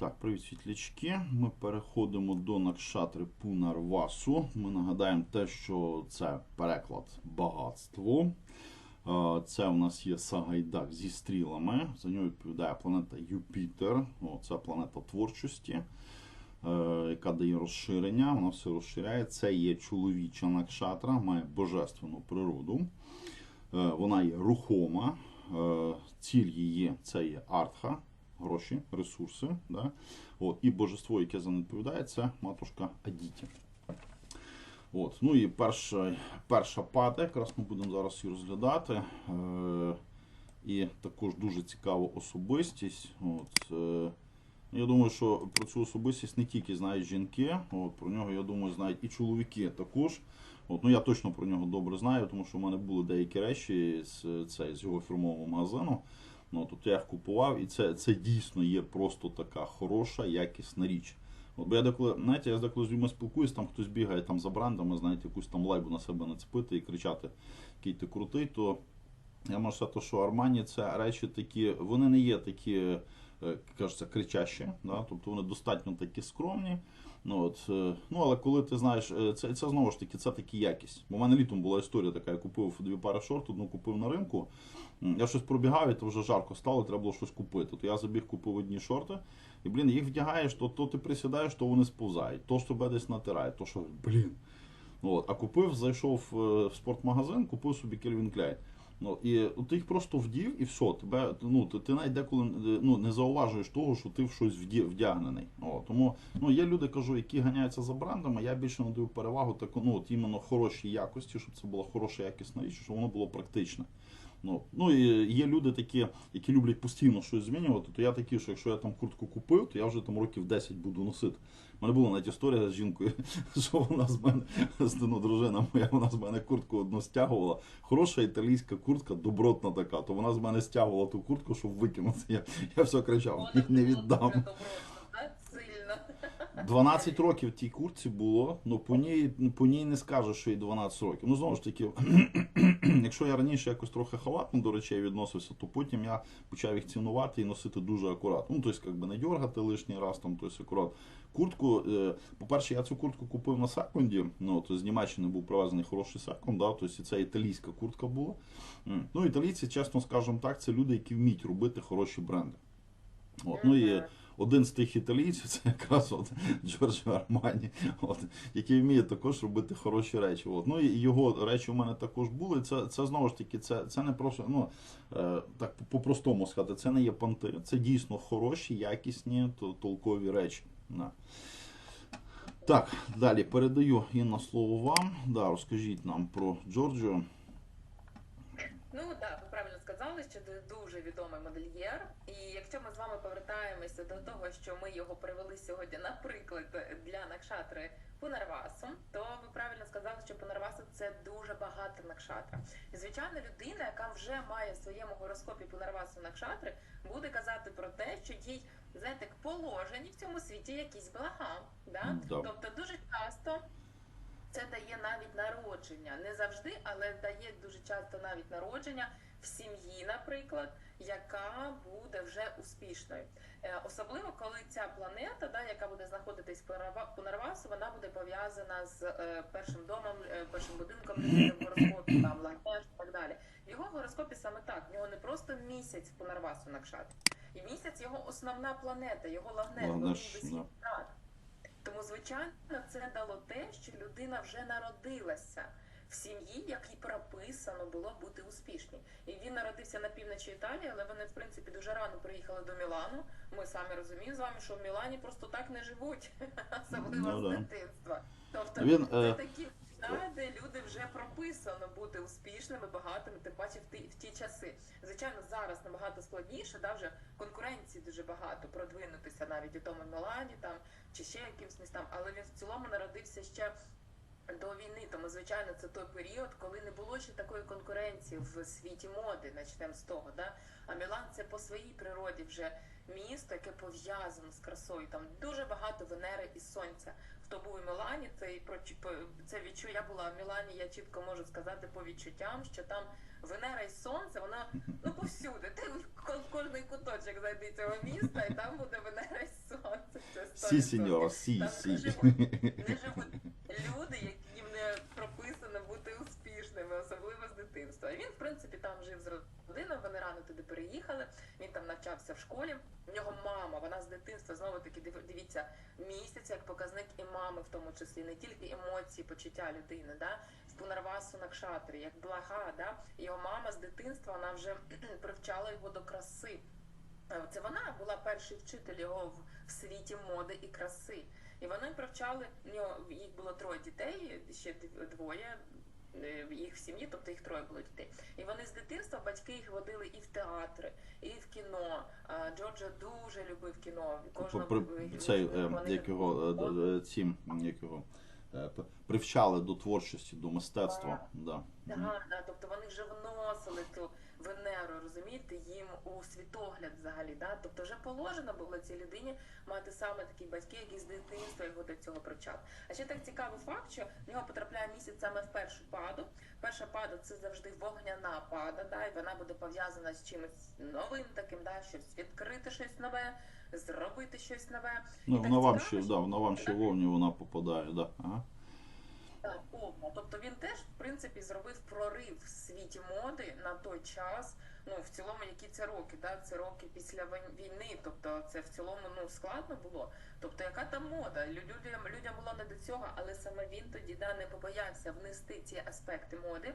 Так, привіт, світлячки. Ми переходимо до Накшатри Пунарвасу. Ми нагадаємо те, що це переклад багатство. Е, Це у нас є Сагайдак зі стрілами. За нього відповідає планета Юпітер. О, це планета творчості, е, яка дає розширення. Вона все розширяє. Це є чоловіча Накшатра, має божественну природу. Е, Вона є рухома. Ціль її це є артха, гроші, ресурси. Да? От, і божество, яке за неї відповідає, це матушка Адіті. От, ну і перша, перша пата, якраз ми будемо зараз її розглядати. Е, і також дуже цікава особистість. От, е, я думаю, що про цю особистість не тільки знають жінки, от, про нього, я думаю, знають і чоловіки також. От, ну я точно про нього добре знаю, тому що в мене були деякі речі з, це, з його фірмового магазину. Ну, тут я їх купував, і це, це дійсно є просто така хороша, якісна річ. От, бо я деколи, знаєте, я деколи з людьми спілкуюсь, там хтось бігає там за брендами, знаєте, якусь там лайбу на себе нацепити і кричати, який ти крутий, то я можу сказати, що Армані це речі такі, вони не є такі, е, кажеться, кричащі, да? тобто вони достатньо такі скромні. Ну, от, е, ну, але коли ти знаєш, е, це, це знову ж таки це такі якість. Бо в мене літом була історія така, я купив дві пари шорт, одну купив на ринку. Я щось пробігав, і то вже жарко стало, треба було щось купити. То я забіг, купив одні шорти, і блін, їх вдягаєш, то, то ти присідаєш, то вони сповзають, то ж тебе десь натирають, то що, блін. От, а купив, зайшов е, в спортмагазин, купив собі Calvin Klein. Ну, і ти їх просто вдів і все. Тебе, ну, ти, ти навіть деколи е, ну, не зауважуєш того, що ти в щось вдів вдягнений. О, тому ну, є люди, кажу, які ганяються за брендами, я більше надаю перевагу таку, ну, от іменно хорошій якості, щоб це була хороша якісна річ, щоб воно було практичне. Ну, ну і є люди такі, які люблять постійно щось змінювати, то я такий, що якщо я там куртку купив, то я вже там років 10 буду носити. У мене була навіть історія з жінкою, що вона з мене, з- ну, дружина моя, вона з мене куртку одну стягувала. Хороша італійська куртка, добротна така, то вона з мене стягувала ту куртку, щоб викинути. Я, я все кричав, не віддам. Дуже добротно, так? Сильно. 12 років тій куртці було, ну по ній, по ній не скажеш, що їй 12 років. Ну знову ж таки, якщо я раніше якось трохи халатно до речей відносився, то потім я почав їх цінувати і носити дуже акуратно. Ну, тобто, якби не дергати лишній раз, там, тобто, акурат. Куртку, е, по-перше, я цю куртку купив на секунді. Ну, то з Німеччини був привезений хороший секунд, да, тобто це італійська куртка була. Ну, італійці, чесно скажемо так, це люди, які вміють робити хороші бренди. От, ну і. Один з тих італійців це якраз от Джорджо Армані, от, який вміє також робити хороші речі. От. Ну і його речі у мене також були. Це, це знову ж таки, це, це не просто, ну е, так по- по-простому сказати, це не є понти, це дійсно хороші, якісні, толкові речі. Да. Так, далі передаю Інна слово вам. Да, розкажіть нам про Джорджо. Ну так, ви правильно сказали, що це дуже відомий модельєр. І якщо ми з вами повертаємося до того, що ми його привели сьогодні, наприклад, для Накшатри Пунарвасу, то ви правильно сказали, що Пунарвасу це дуже багата Накшатра. І звичайно, людина, яка вже має в своєму гороскопі Пунарвасу Накшатри, буде казати про те, що їй знаєте, положені в цьому світі якісь блага. Да. Тобто дуже часто це дає навіть народження. Не завжди, але дає дуже часто навіть народження в сім'ї, наприклад, яка буде вже успішною. Е, Особливо коли ця планета, да, яка буде знаходитись Пунарва- Пунарвасу, вона буде пов'язана з е, першим домом, е, першим будинком в гороскопі, там Лагнеш і так далі. В його гороскопі саме так. В нього не просто місяць в Пунарвасу Накшат. І місяць його основна планета, його він так. Тому, звичайно, це дало те, що людина вже народилася в сім'ї, якій прописано було бути успішній. І він народився на півночі Італії, але вони, в принципі, дуже рано приїхали до Мілану. Ми самі розуміємо з вами, що в Мілані просто так не живуть, особливо Ну, з дитинства. Тобто Він, це е, такі де люди вже прописано бути успішними, багатими, тим паче в ті, в ті часи. Звичайно, зараз набагато складніше, да, вже конкуренції дуже багато, продвинутися навіть у тому Мілані там чи ще якимсь містам, але він в цілому народився ще. До війни, тому звичайно, це той період, коли не було ще такої конкуренції в світі моди, почнемо з того. Да? А Мілан це по своїй природі вже місто, яке пов'язано з красою. Там дуже багато Венери і сонця. Хто був у Мілані, це це відчу. Я була в Мілані, я чітко можу сказати по відчуттям, що там Венера і сонце, вона ну повсюди. Ти в кожний куточок зайди цього міста, і там буде Венера і сонце. Сі, сіньора, сі, Там сі. не живуть, не живуть люди, яким не прописано бути успішними, особливо з дитинства. І він, в принципі, там жив з родиною, вони рано туди переїхали. Він там навчався в школі. В нього мама, вона з дитинства знову таки див- дивіться місяць як показник і мами, в тому числі не тільки емоції, почуття людини, да в Пунарвасу Накшатрі, як блага, да його мама з дитинства вона вже привчала його до краси. Е, Це вона була перший вчитель його в, світі моди і краси. І вони привчали в нього їх було троє дітей, ще дв- двоє. Е, Їх в сім'ї, тобто їх троє було дітей. І вони з дитинства батьки їх водили і в театри, і в кіно. Джорджа дуже любив кіно. Кожного Цей, е, як його, е, д- е, ці, як його, привчали до творчості, до мистецтва. Да. Ага, да, тобто вони вже вносили ту Венеру, розумієте, їм у світогляд взагалі. Да? Тобто вже положено було цій людині мати саме такі батьки, які з дитинства його до цього привчали. А ще так цікавий факт, що в нього потрапляє місяць саме в першу паду. Перша пада це завжди вогняна пада, да, і вона буде пов'язана з чимось новим таким, да, щось відкрити щось нове, зробити щось нове. Ну, І так вона вам ще, да, вона вам ще вовні вона попадає, да. Ага. Так, повно. Тобто він теж, в принципі, зробив прорив в світі моди на той час. Ну, в цілому, які це роки, да? це роки після війни. Тобто, це в цілому ну складно було. Тобто, яка там мода? Людям людям було не до цього, але саме він тоді да не побоявся внести ці аспекти моди.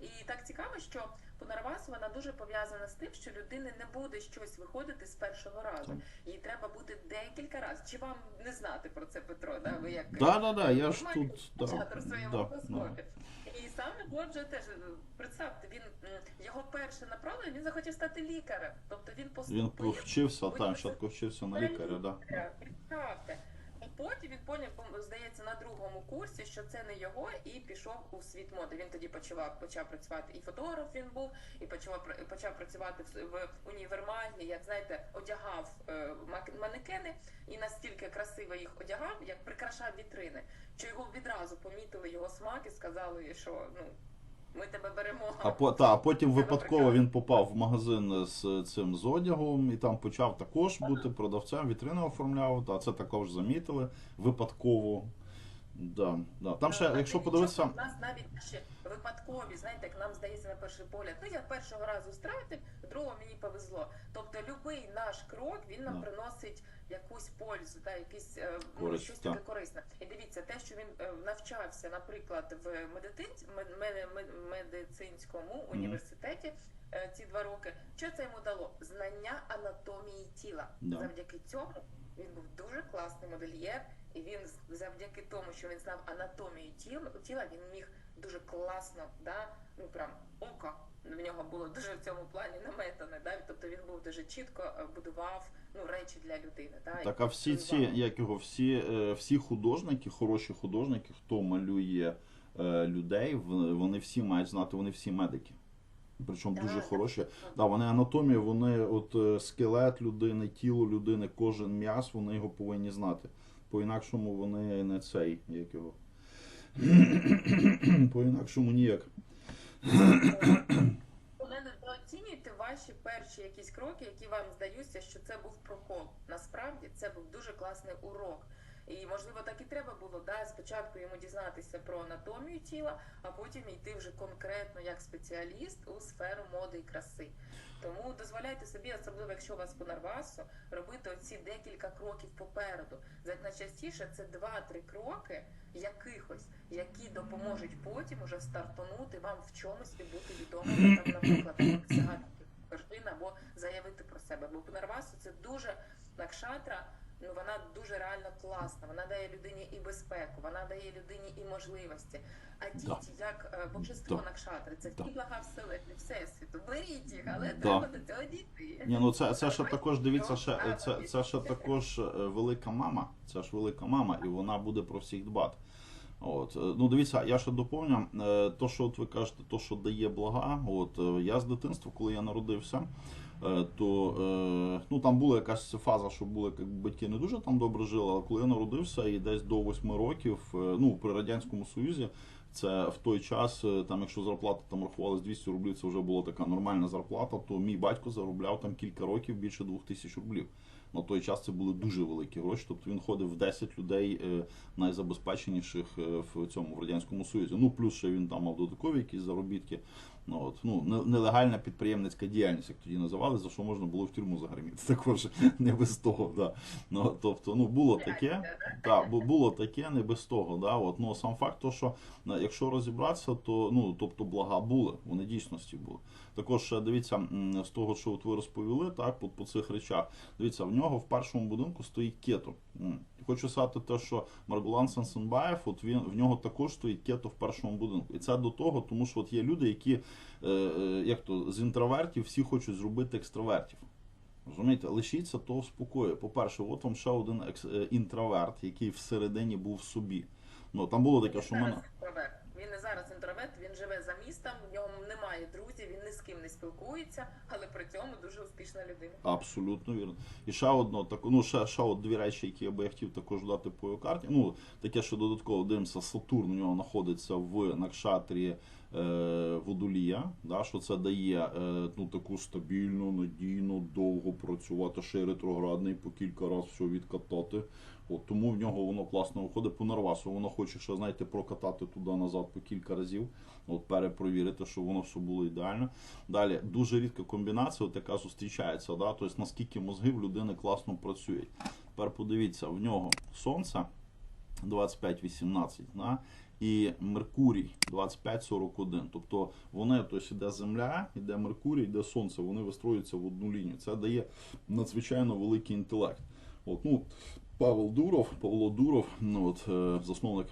І так цікаво, що Пунарвас вона дуже пов'язана з тим, що людини не буде щось виходити з першого разу. Їй треба бути декілька разів. Чи вам не знати про це, Петро? Да? Ви як Да, да, да, я ж тут. Да, в своєму да, гороскопі. І саме Боджо теж представте, він його перше направлення, він захотів стати лікарем. Тобто він Він поступив. повчився, Потім так, спочатку вчився на лікаря, да. Представте. Потім він поняв, здається, на другому курсі, що це не його, і пішов у світ моди. Він тоді почав, почав працювати і фотограф він був, і почав, почав працювати в, в універмагі, як знаєте, одягав е, манекени і настільки красиво їх одягав, як прикрашав вітрини, що його відразу помітили його смак і сказали, що ну ми тебе беремо. А, по, та, а потім випадково він попав в магазин з цим з одягом і там почав також бути продавцем, вітрини оформляв, та це також замітили випадково. Да, да. Там ще, Ну, якщо подивитися, У нас навіть ще випадкові, знаєте, як нам здається на перший погляд. Ну я першого разу стратив, другого мені повезло. Тобто будь-який наш крок він нам Да. приносить якусь пользу, та якісь е, ну, щось таке корисне. І дивіться, те, що він е, навчався, наприклад, в медицин- мед- мед- мед- медицинському університеті. е, Ці два роки, що це йому дало? Знання анатомії тіла. Да. Завдяки цьому він був дуже класний модельєр, і він завдяки тому, що він знав анатомію тіла, тіла він міг дуже класно, да, ну прям око в нього було дуже в цьому плані наметане. Да? Тобто він був дуже чітко е, будував ну, речі для людини. Да? так, а всі ці, як його, всі, е, всі художники, хороші художники, хто малює е, людей, вони всі мають знати, вони всі медики. Причому Да, дуже так. хороші. Да, вони анатомію, вони от скелет людини, тіло людини, кожен м'яс, вони його повинні знати. По-інакшому вони не цей, як його. По-інакшому ніяк. Ваші перші якісь кроки, які вам здаються, що це був прокол. Насправді це був дуже класний урок. І можливо так і треба було да, спочатку йому дізнатися про анатомію тіла, а потім йти вже конкретно як спеціаліст у сферу моди і краси. Тому дозволяйте собі, особливо якщо у вас по нарвасу, робити оці декілька кроків попереду. Найчастіше це два-три кроки якихось, які допоможуть потім уже стартанути вам в чомусь і бути відомим, наприклад, досягати вершин або заявити про себе. Бо Понарвасу це дуже накшатра. Ну вона дуже реально класна. Вона дає людині і безпеку, вона дає людині і можливості. А діти, як е, божество Да. Накшатри, це Да. всі блага вселенні, всесвіту. Беріть їх, але Да. треба до цього дійти. Ні, ну це, це ще також, дивіться, ще, е, це, це ще також е, велика мама. Це ж велика мама, і вона буде про всіх дбати. От, е, ну дивіться, я ще доповню, е, то, що от ви кажете, то, що дає блага. От е, я з дитинства, коли я народився, то ну там була якась фаза, що були як батьки не дуже там добре жили, але коли я народився і десь до 8 років, ну при радянському союзі. Це в той час, там, якщо зарплата там рахувалась 200 рублів, це вже була така нормальна зарплата, то мій батько заробляв там кілька років більше 2000 рублів. На той час це були дуже великі гроші. Тобто він ходив в 10 людей е, найзабезпеченіших е, в цьому в радянському союзі. Ну плюс ще він там мав додаткові якісь заробітки. Ну от ну не- нелегальна підприємницька діяльність, як тоді називали, за що можна було в тюрму загриміти. Також не без того. Да. Ну тобто, ну було таке. Так, бу- було таке, не без того. Да, от, ну, сам факт, то, що е, якщо розібратися, то ну, тобто блага були, вони дійсності були. Також е, дивіться, з того, що от ви розповіли, так, по, по цих речах, дивіться, в нього в першому будинку стоїть кето. Хочу сказати те, що Маргулан Сансенбаєв, от він в нього також стоїть кето в першому будинку. І це до того, тому що от є люди, які як то з інтровертів всі хочуть зробити екстравертів. Розумієте, лишіться того в спокої. По-перше, от вам ще один екс, е, інтроверт, який всередині був в собі. Ну там було таке, що в мене. Він не зараз інтроверт, він живе за містом, в нього немає друзів, він ні з ким не спілкується, але при цьому дуже успішна людина. Абсолютно вірно. І ще одно, так, ну ще, ще от дві речі, які я би я хотів також дати по його карті. Ну, таке, що додатково дивимося, Сатурн у нього знаходиться в Накшатрі е, Водолія, да, що це дає е, ну, таку стабільну, надійну, довго працювати, ще й ретроградний по кілька разів все відкатати. От, тому в нього воно класно виходить по Нарвасу. Воно хоче ще, знаєте, прокатати туди-назад по кілька разів, от перепровірити, щоб воно все було ідеально. Далі дуже рідка комбінація, от яка зустрічається, да? тобто наскільки мозги в людини класно працюють. Тепер подивіться, в нього сонце 25-18, да? І Меркурій 25-41. Тобто вони, тобто іде Земля, іде Меркурій, іде Сонце, вони вистроюються в одну лінію. Це дає надзвичайно великий інтелект. От, ну, Павел Дуров, Павло Дуров, ну, от, е, засновник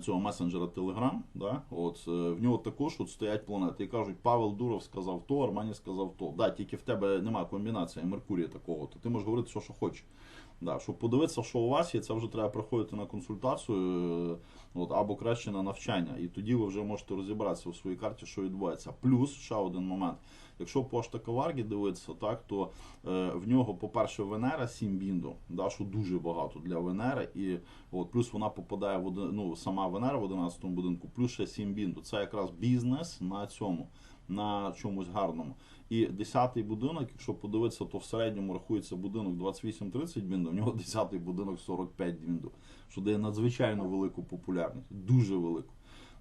цього месенджера Telegram, да, от, е, в нього також от стоять планети. І кажуть, Павел Дуров сказав то, Армані сказав то. Да, тільки в тебе немає комбінації Меркурія такого, то ти можеш говорити все, що хочеш. Да, щоб подивитися, що у вас є, це вже треба приходити на консультацію, е, от, або краще на навчання. І тоді ви вже можете розібратися у своїй карті, що відбувається. Плюс ще один момент. Якщо по Аштакаваргі дивитися, так, то е, в нього, по-перше, Венера 7 бінду, да, що дуже багато для Венери. І от, плюс вона попадає в один, ну, сама Венера в 11 будинку, плюс ще 7 бінду. Це якраз бізнес на цьому, на чомусь гарному. І 10-й будинок, якщо подивитися, то в середньому рахується будинок 28-30 бінду, в нього 10-й будинок 45 бінду, що дає надзвичайно велику популярність, дуже велику.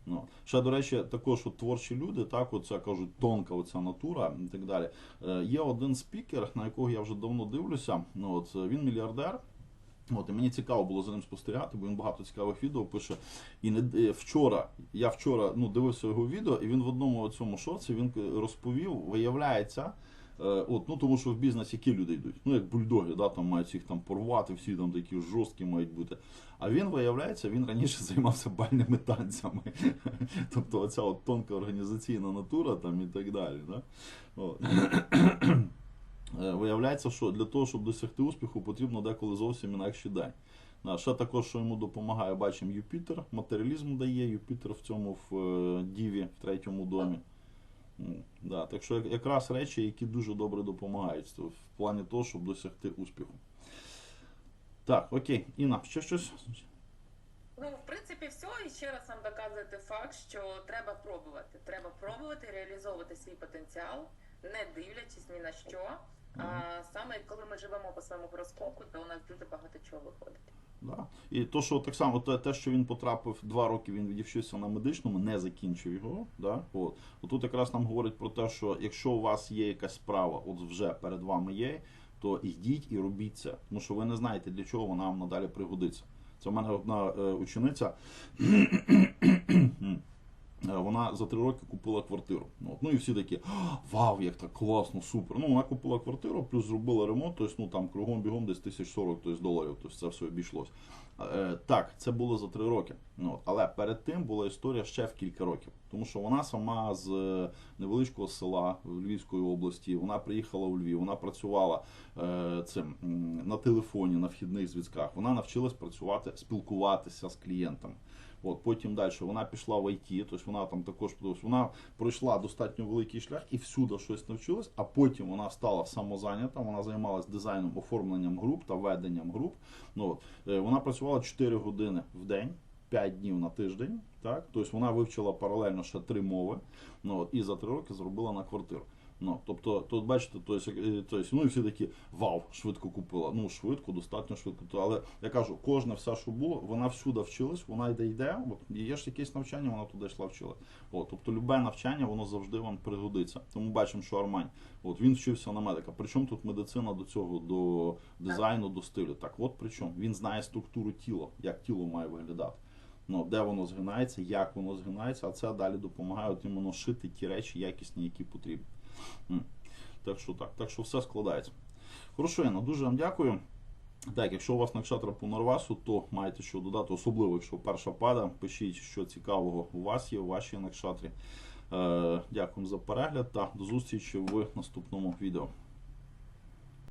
Ну, ще, до речі, також от творчі люди, так, оце кажуть, тонка оця натура і так далі. Е, є один спікер, на якого я вже давно дивлюся. Ну, от, він мільярдер. От, і мені цікаво було за ним спостерігати, бо він багато цікавих відео пише. І не е, вчора, я вчора ну, дивився його відео, і він в одному цьому шоці він е, розповів, виявляється. е, От, ну тому що в бізнес які люди йдуть? Ну як бульдоги, да, там мають їх там порвати, всі там такі жорсткі мають бути. А він виявляється, він раніше займався бальними танцями. тобто оця от тонка організаційна натура там і так далі. Да? От. Е, Виявляється, що для того, щоб досягти успіху, потрібно деколи зовсім інакший день. Ще також, що йому допомагає, бачимо Юпітер, матеріалізм дає, Юпітер в цьому в е, Діві, в третьому домі. Да, так що якраз речі, які дуже добре допомагають в плані того, щоб досягти успіху. Так, окей, Інна, ще щось? Ну, в принципі, все. І ще раз вам доказуєте факт, що треба пробувати. Треба пробувати реалізовувати свій потенціал, не дивлячись ні на що. А саме коли ми живемо по своєму гороскопу, то у нас дуже багато чого виходить. Да. І то, що так само, те, те, що він потрапив два роки, він відівчився на медичному, не закінчив його. Да? От. Отут якраз нам говорить про те, що якщо у вас є якась справа, от вже перед вами є, то йдіть і робіть це. Тому що ви не знаєте, для чого вона вам надалі пригодиться. Це в мене одна е, учениця. Е, Вона за три роки купила квартиру. Ну, от. ну і всі такі, вау, як так класно, супер. Ну, вона купила квартиру, плюс зробила ремонт, тобто, ну там кругом бігом десь 1040 тобто, доларів, тобто це все обійшлось. Е, так, це було за три роки. Ну. Але перед тим була історія ще в кілька років. Тому що вона сама з е, невеличкого села в Львівської області, вона приїхала у Львів, вона працювала е, цим на телефоні, на вхідних зв'язках. Вона навчилась працювати, спілкуватися з клієнтами. От потім далі вона пішла в ІТ, тобто вона там також вона пройшла достатньо великий шлях і всюди щось навчилась, а потім вона стала самозайнята, вона займалась дизайном, оформленням груп та веденням груп. Ну, от, е, вона працювала 4 години в день. 5 днів на тиждень, так тобто вона вивчила паралельно ще три мови. Ну от і за три роки зробила на квартиру. Ну, тобто, тут бачите, то есть, то есть, ну і всі такі вау, швидко купила. Ну, швидко, достатньо швидко. Але я кажу, кожна вся, що було, вона всюди вчилась, вона йде йде. От є ж якесь навчання, вона туди йшла вчила. От, тобто, любе навчання, воно завжди вам пригодиться. Тому бачимо, що Армань, от він вчився на медика. Причому тут медицина до цього, до дизайну, до стилю. Так, от причому він знає структуру тіла, як тіло має виглядати. Ну, де воно згинається, як воно згинається, а це далі допомагає от іменно шити ті речі якісні, які потрібні. Так що так, так що все складається. Хорошо, дуже вам дякую. Так, якщо у вас накшатра по Норвасу, то маєте що додати, особливо, якщо перша пада, пишіть, що цікавого у вас є, у вашій накшатрі. Е, дякую за перегляд та до зустрічі в наступному відео.